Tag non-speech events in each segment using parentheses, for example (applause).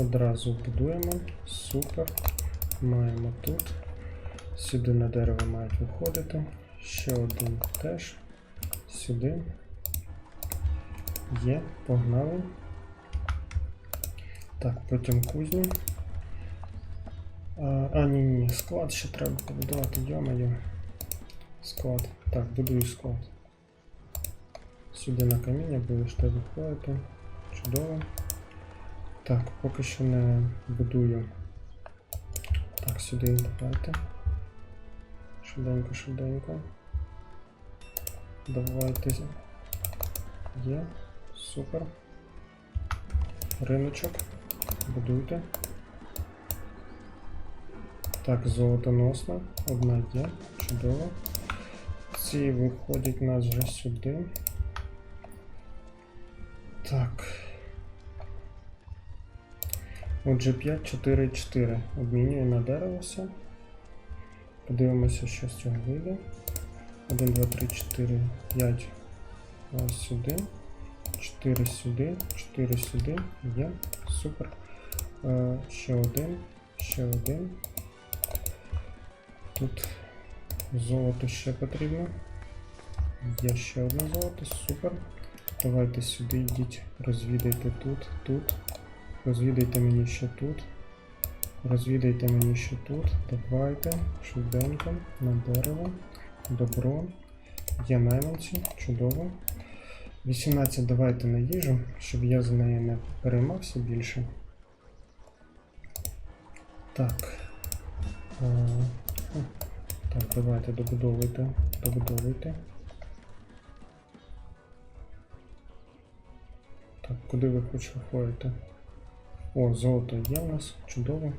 Одразу будуємо. Супер. Маємо тут. Сюди на дерево мають виходити. Ще один теж. Сюди. Є, погнали. Так, потім кузню. А, ні, ні, склад ще треба побудувати, йо-моє. Склад. Так, будую склад. Сюди на каміння будеш ти виходити. Чудово. Так, поки що не будую. Так, сюди давайте. Швиденько, швиденько. Давайте. Є. Супер. Риночок. Будуйте. Так, золотоносна. Одна є. Чудово. Ці виходять нас вже сюди. Так. Отже, 5, 4, 4. Обмінюю на дерево все. Подивимося, що з цього вийде. 1, 2, 3, 4, 5. Ось сюди. 4 сюди, 4 сюди. Є. Супер. Е, ще один. Ще один. Тут золото ще потрібно. Є ще одне золото, супер. Давайте сюди йдіть, розвідайте тут, тут. Розвідайте мені ще тут. Розвідайте мені ще тут. Давайте. Швиденько. На дерево. Добро. Є найманці. Чудово. 18 давайте на їжу, щоб я за нею не переймався більше. Так. Е. Так, давайте добудовуйте. Добудовуйте. Так, куди ви хоч виходите? О, золото є у нас, чудово.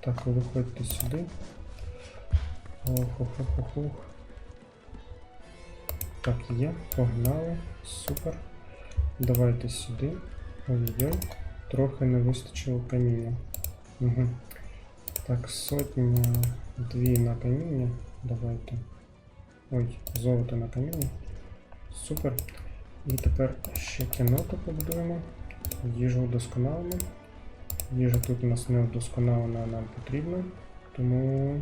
Так, ви виходите сюди. Ох, ох, ох, ох, ох. Так, є, погнали. Супер. Давайте сюди. Ой-ой, трохи не вистачило каміння. Угу. Так, сотня, дві на каміння. Давайте. Ой, золото на каміння. Супер. І тепер ще кіноту побудуємо. Їжу удосконалимо. Їжа тут у нас не удосконалена, нам потрібна. Тому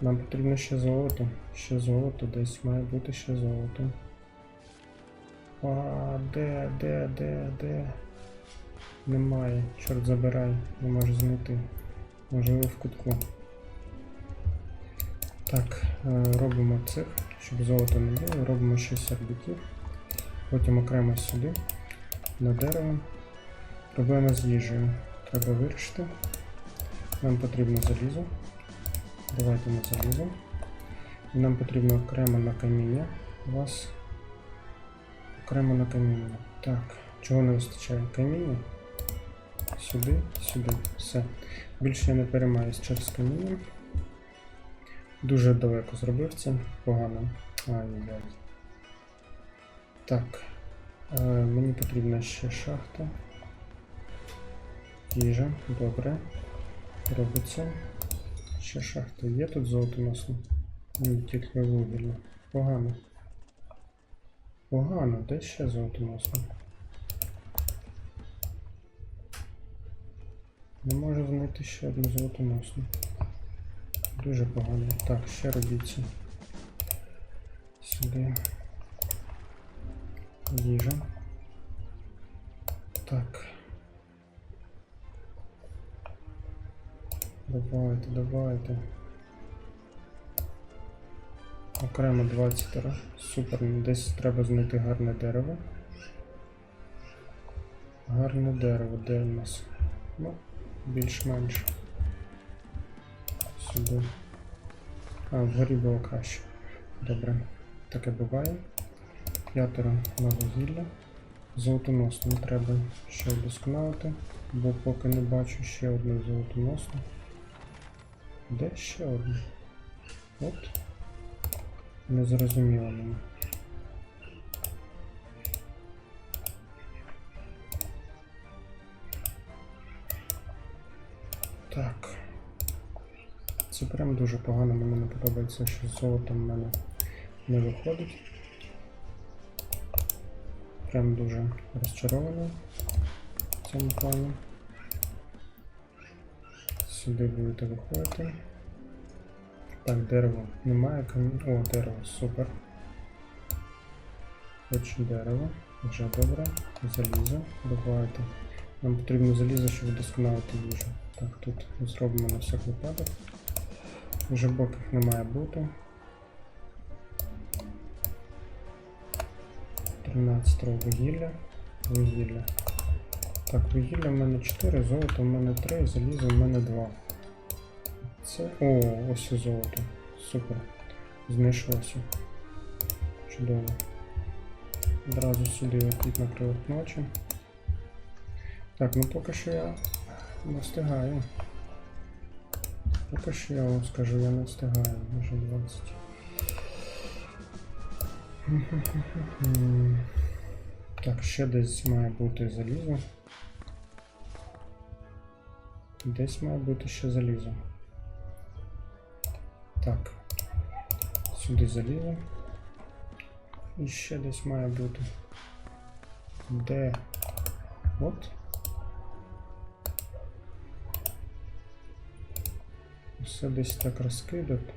нам потрібно ще золото. Ще золото, десь має бути ще золото. А, де, де, де, де? Немає. Чорт забирай, не можу знайти. Можливо в кутку. Так, е, робимо цих, щоб золота не було, робимо ще сердюків. Потім окремо сюди, на дерево. Проблема з їжею. Треба вирішити. Нам потрібно залізо. Давайте на залізо. Нам потрібно окремо на каміння. У вас окремо на каміння. Так, чого не вистачає? Каміння. Сюди, сюди. Все. Більше я не переймаюсь через каміння. Дуже далеко зробив це. Погано. Ай-яй. Так. Е, мені потрібна ще шахта. Їжа, добре. Робиться. Ще шахта. Є тут золотоносна? Ні, тільки вугілля. Погано. Погано, де ще золотоносна? Не можу знайти ще одну золотоносну. Дуже погано. Так, ще робіть це. Сюди. Їжа. Так. Давайте, давайте. Окремо 20. Супер. Десь треба знайти гарне дерево. Гарне дерево, де у нас? Ну, більш-менш. Сюди. А, вгорі було краще. Добре. Таке буває. П'ятеро на вугілля. Золотоносну треба ще вдосконалити, бо поки не бачу ще одну золотоносну. Де ще одна? От. Не зрозуміло мені. Так. Це прям дуже погано, мені не подобається, що з золотом в мене не виходить. Прям дуже розчарований в цьому плані. Сюди будете виходити. Так, дерево немає камінь. О, дерево, супер. Хочу дерево, вже добре. Залізо, добавити. Нам потрібно залізо, щоб вдосконалити їжу. Так, тут зробимо на всяк випадок. Вже боків не має бути. 13 вугілля. Вугілля. Так, вугілля в мене 4, золото в мене 3, залізо в мене 2. Це. О, ось і золото. Супер. Знайшлося. Чудово. Одразу сюди на крилах ночі. Так, ну поки що я не встигаю. Поки що я вам скажу, я не встигаю, вже 20. Так, ще десь має бути залізо. Десь має бути ще залізо. Так. Сюди залізо. І ще десь має бути. Де? От. Все десь так розкидати,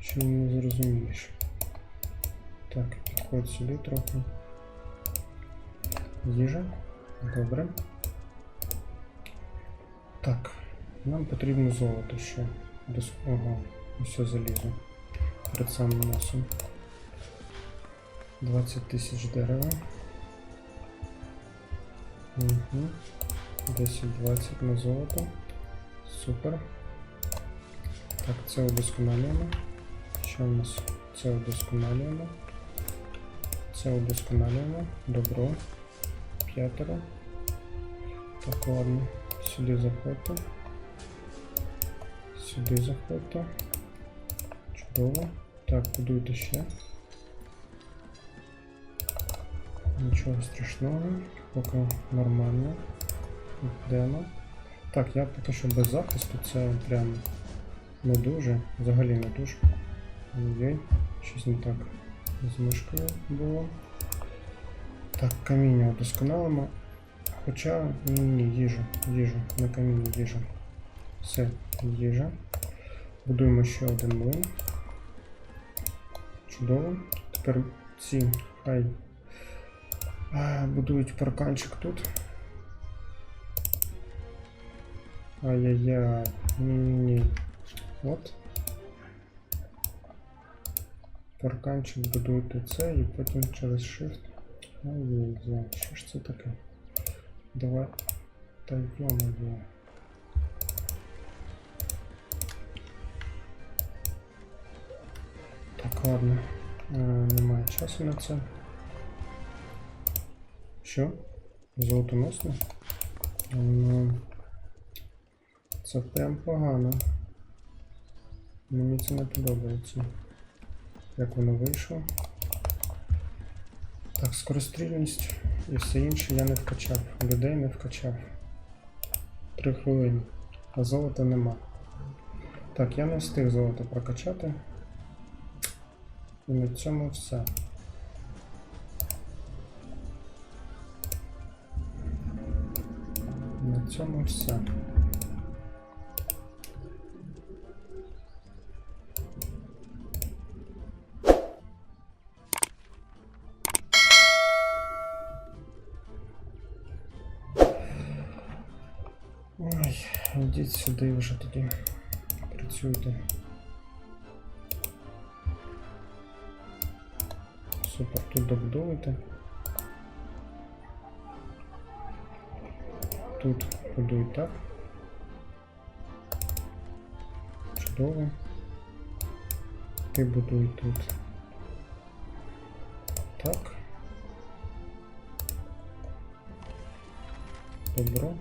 що не зрозумієш. Так, підходь сюди трохи. Їжа. Добре. Так, нам потрібно золото ще. Дос... Ого, все залізо. Перед самим носом. 20 тисяч дерева. Угу. 10-20 на золото. Супер. Так, це удосконалюємо. Що у нас? Це удосконалюємо. Це удосконалюємо. Добро. П'ятеро. Так, ладно. Сюди заходьте. Сюди заходьте. Чудово. Так, будуйте ще. Нічого страшного. Поки нормально. Йдемо. Так, я поки що без захисту, це прям не дуже, взагалі не дуже. Ой-ой, щось не так з мишкою було. Так, каміння удосконалимо. Хоча ні, ні, їжу, їжу, на камінні їжа. Все, їжа. Будуємо ще один млин. Чудово. Тепер ці хай будують парканчик тут. Ай-яй-яй, ні-ні-ні. От. Парканчик будуєте це і потім через Shift. Ай-яй-яй, що ж це таке? Давай. Та йо-моє. Так, ладно. Е, немає часу на це. Що? Золотоносне? Ну, це прям погано. Мені це не подобається. Як воно вийшло. Так, скорострільність і все інше я не вкачав. Людей не вкачав. Три хвилини. А золота нема. Так, я не встиг золото прокачати. І на цьому все. На цьому все. Ой, йдіть сюди вже тоді. Працюйте. Супер, тут добудовуйте. Тут будуй так. Чудово. Ти будуй тут. Так. Добро.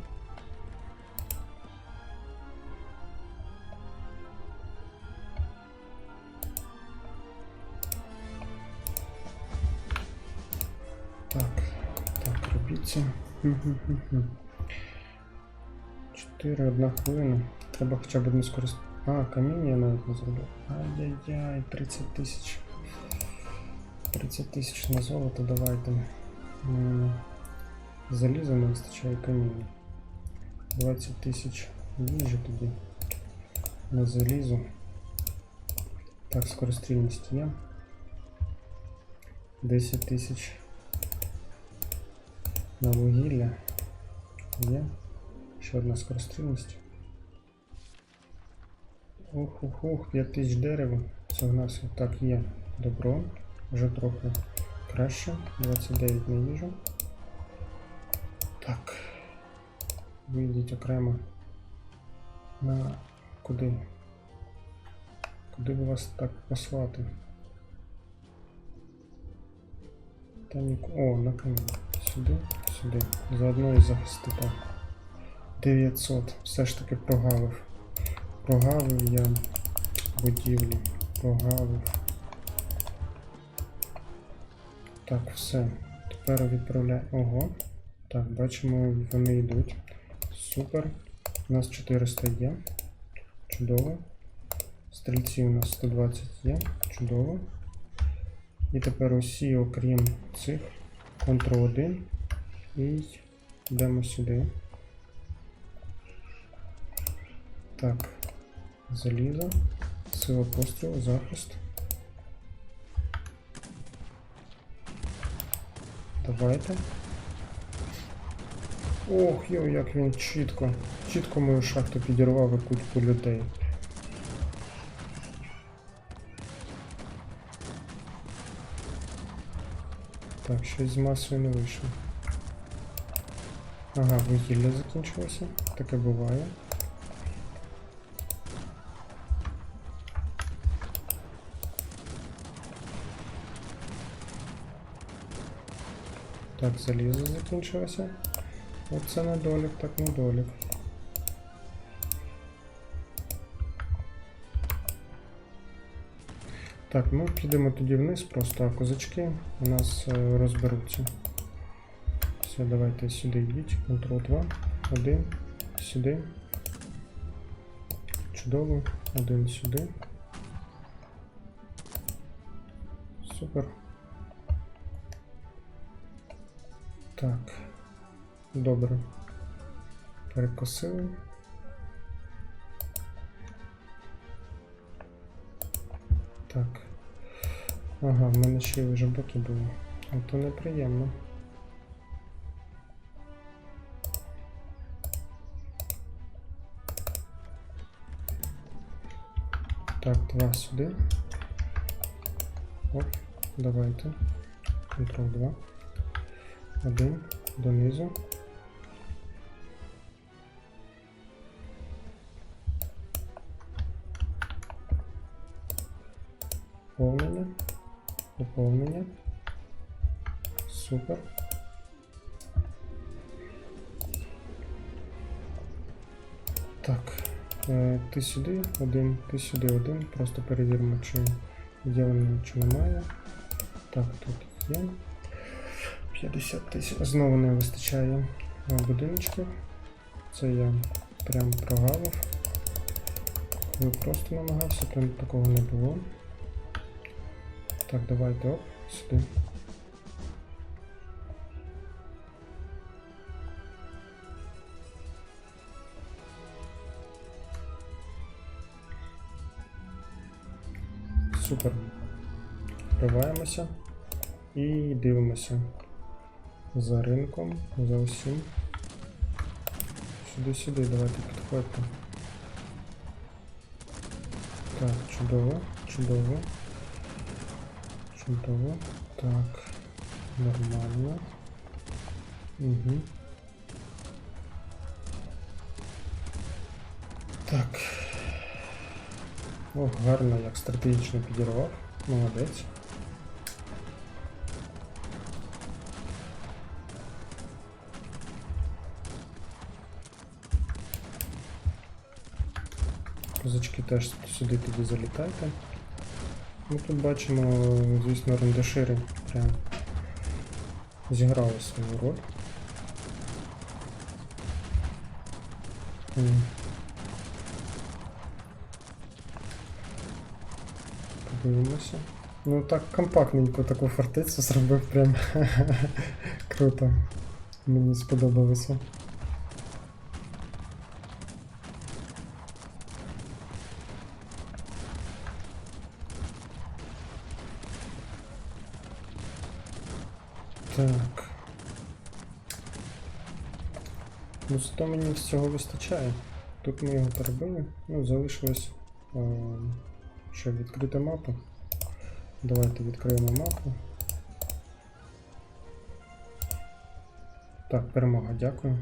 Робіть Чотири, одна хвилина. Треба хоча б не скористати. А, каміння я навіть не зробив. Ай-яй-яй, 30 тисяч. 30 тисяч на золото, давайте. Заліза не вистачає каміння. 20 тисяч їжі тоді. На залізу. Так, скорострільність є. 10 тисяч на вугілля. Є. Ще одна скорострільність. Ух, ух, ух, 5 тисяч дерева. Це в нас так є. Добро. Вже трохи краще. 29 на їжу. Так. Вийдіть окремо. На куди? Куди би вас так послати? Та ніку... О, на камінь. Сюди, сюди. Заодно і захистити. 900. Все ж таки прогавив. Прогавив я будівлю. Прогавив. Так, все. Тепер відправляю. Ого. Так, бачимо, вони йдуть. Супер. У нас 400 є. Чудово. Стрільці у нас 120 є. Чудово. І тепер усі, окрім цих, Ctrl-1 і йдемо сюди. Так, залізо, сила пострілу, захист. Давайте. Ох, йо, як він чітко. Чітко мою шахту підірвав і кучку людей. Так, щось з масою не вийшло. Ага, вугілля закінчилося. Таке буває. Так, залізо закінчилося. Оце недолік, так недолік. Так, ми підемо тоді вниз просто, а козачки у нас е, розберуться. Все, давайте сюди йдіть. Ctrl 2. Один. Сюди. Чудово. Один сюди. Супер. Так. Добре. Перекосили. Так. Ага, в мене ще й вже боки були. А то неприємно. Так, два сюди. Оп, давайте. Ctrl 2. Один донизу. Поповнення. Поповнення. Супер. Так. Е, ти сюди, один, ти сюди один. Просто перевіримо, чи є вони, чи немає. Так, тут є. 50 тисяч. Знову не вистачає будиночків. Це я прям прогавив. Коли просто намагався, то такого не було. Так, давайте оп, сюди. Супер. Вриваємося і дивимося за ринком, за усім. Сюди-сюди, давайте підходьте. Так, чудово, чудово. Чудово. Так. Нормально. Угу. Так. О, гарно, як стратегічно підірвав. Молодець. Козачки теж сюди тоді залітайте. Ми тут бачимо, звісно, рендешири прям зіграли свою роль. Дивимося. Ну так компактненько таку фортецю зробив прям (laughs) круто. Мені сподобалося. Так. Ну зато мені всього вистачає. Тут ми його перебили, ну залишилось. Е, що відкрити мапу. Давайте відкриємо мапу. Так, перемога, дякую.